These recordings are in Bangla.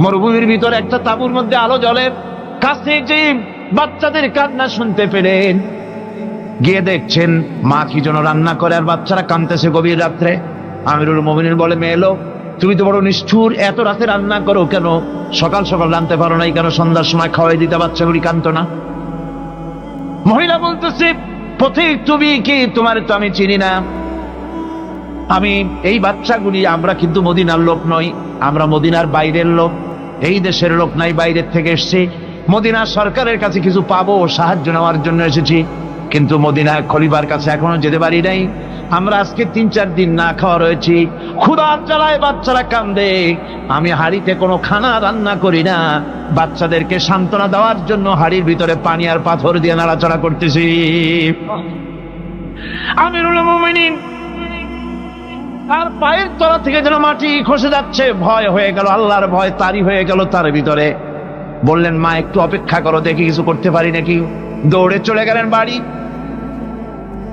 মরুভূমির ভিতরে একটা মধ্যে আলো কাছে বাচ্চাদের কান্না শুনতে পেলেন। গিয়ে দেখছেন, মা কি যেন রান্না করে আর বাচ্চারা কাঁদতেছে গভীর রাত্রে। আমিরুল মোমিনিন বলে, মেয়ে লোক তুমি তো বড় নিষ্ঠুর, এত রাতে রান্না করো কেন? সকাল সকাল রানতে পারো নাই কেন? সন্ধ্যার সময় খাওয়াই দিতে বাচ্চাগুলি কান্ত না? মহিলা বলতেছে, পথিক, তুমি কি? তোমার তো আমি চিনি না। আমি, এই বাচ্চাগুলি আমরা কিন্তু মদিনার লোক নই, আমরা মদিনার বাইরের লোক। এই দেশের লোক নাই, বাইরের থেকে এসেছি। মদিনার সরকারের কাছে কিছু পাবো, সাহায্য নেওয়ার জন্য এসেছি। কিন্তু মদিনা খলিবার কাছে এখনও যেতে পারি নাই। আমরা আজকে তিন, চার দিন না খাওয়া রয়েছি। ক্ষুধার জ্বালায় বাচ্চারা কান্দে। আমি হাড়িতে কোনো খানা রান্না করি না। বাচ্চাদেরকে সান্ত্বনা দেওয়ার জন্য হাড়ির ভিতরে পানি আর পাথর দিয়ে নাড়াচাড়া করতেছি। আমিরুল মুমিনিন, তার পায়ের তলা থেকে যেন মাটি খসে যাচ্ছে, ভয় হয়ে গেল, আল্লাহর ভয় তারই হয়ে গেল তার ভিতরে। বললেন, মা, একটু অপেক্ষা করো, দেখি কিছু করতে পারি নাকি? দৌড়ে চলে গেলেন বাড়ি।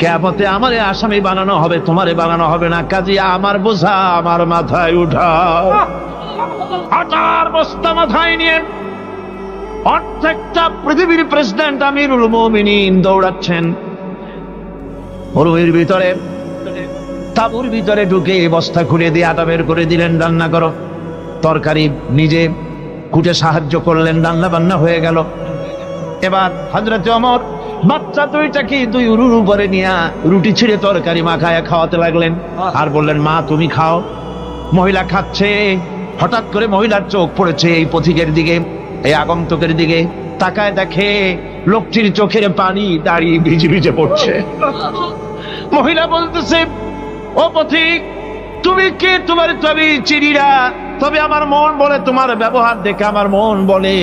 কেয়ামতে আমারে আসামি বানানো হবে, তোমারে বানানো হবে না। কাজে, আমার বোঝা, আমার মাথায় উঠাও হাজার বস্তা মাথায় নিয়ে প্রত্যেকটা পৃথিবীর প্রেসিডেন্ট আমিরুল মোমিনিন দৌড়াচ্ছেন। মরুভূমির ভিতরে, তাবুর ভিতরে ঢুকে বস্তা খুলে দিয়ে আটা বের করে দিলেন, রান্না করো। তরকারি নিজে কুটে সাহায্য করলেন রান্না বান্না হয়ে গেল। এবার হাজরত অমর বাচ্চা দুইটাকে দুই উরুর উপরে নিয়ে রুটি ছিঁড়ে তরকারি মাখায় খাওয়াতে লাগলেন? আর বললেন মা তুমি খাও। মহিলা খাচ্ছে হঠাৎ করে মহিলার চোখ পড়েছে এই পথিকের দিকে এই আগন্তকের দিকে। তাকায় দেখে লোকটির চোখের পানি দাঁড়িয়ে ভিজে ভিজে পড়ছে। মহিলা বলতেছে ও পথিক তুমি কে? তোমার তবে চিনিরা তবে আমার মন বলে তোমার ব্যবহার দেখে আমার মন বলে।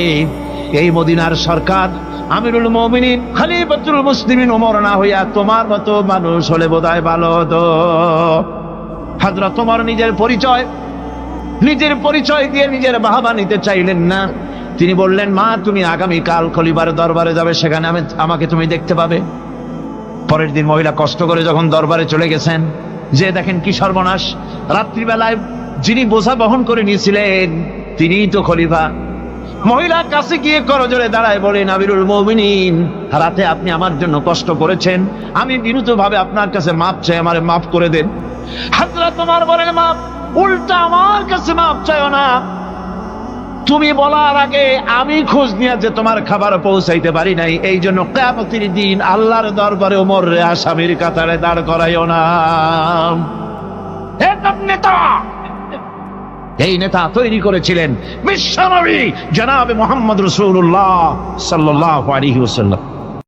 এই মদিনার সরকার আমিরুল মমিনিন, খালিফাতুল মুসলিমিন ওমর না হইয়া তোমার মতো মানুষ হলে বোধহয় ভালো হতো। হাজরা তোমার নিজের পরিচয় নিজের পরিচয় দিয়ে নিজের বাহাবা নিতে চাইলেন না। তিনি বললেন, মা, তুমি আগামী কাল খলিবার দরবারে যাবে, সেখানে আমি, আমাকে তুমি দেখতে পাবে। পরের দিন মহিলা কষ্ট করে যখন দরবারে চলে গেছেন, যে দেখেন কি সর্বনাশ, রাত্রিবেলায় যিনি বোঝা বহন করে নিয়েছিলেন, তিনিই তো খলিফা। মহিলা কাছে গিয়ে করজোরে দাঁড়ায় বলেন আবিরুল মমিনিন, রাতে আপনি আমার জন্য কষ্ট করেছেন। আমি বিরুদ্ধ ভাবে আপনার কাছে মাপ চাই, আমারে মাফ করে দেন। হাজরা তোমার বলেন, মাপ, উল্টা আমার কাছে মাপ চাইও না। তুমি বলার আগে আমি খোঁজ নিয়ে যে তোমার খাবার পৌঁছাইতে পারি নাই, এই জন্য কেমতির দিন আল্লাহর দরবারে ওমর রে আসামির কাতারে দাঁড় করাইও না। নেতা এই নেতা তৈরি করেছিলেন বিশ্বনবী জনাবে মোহাম্মদ রসুল্লাহ সাল্লাহ আলাইহি ওয়াসাল্লাম।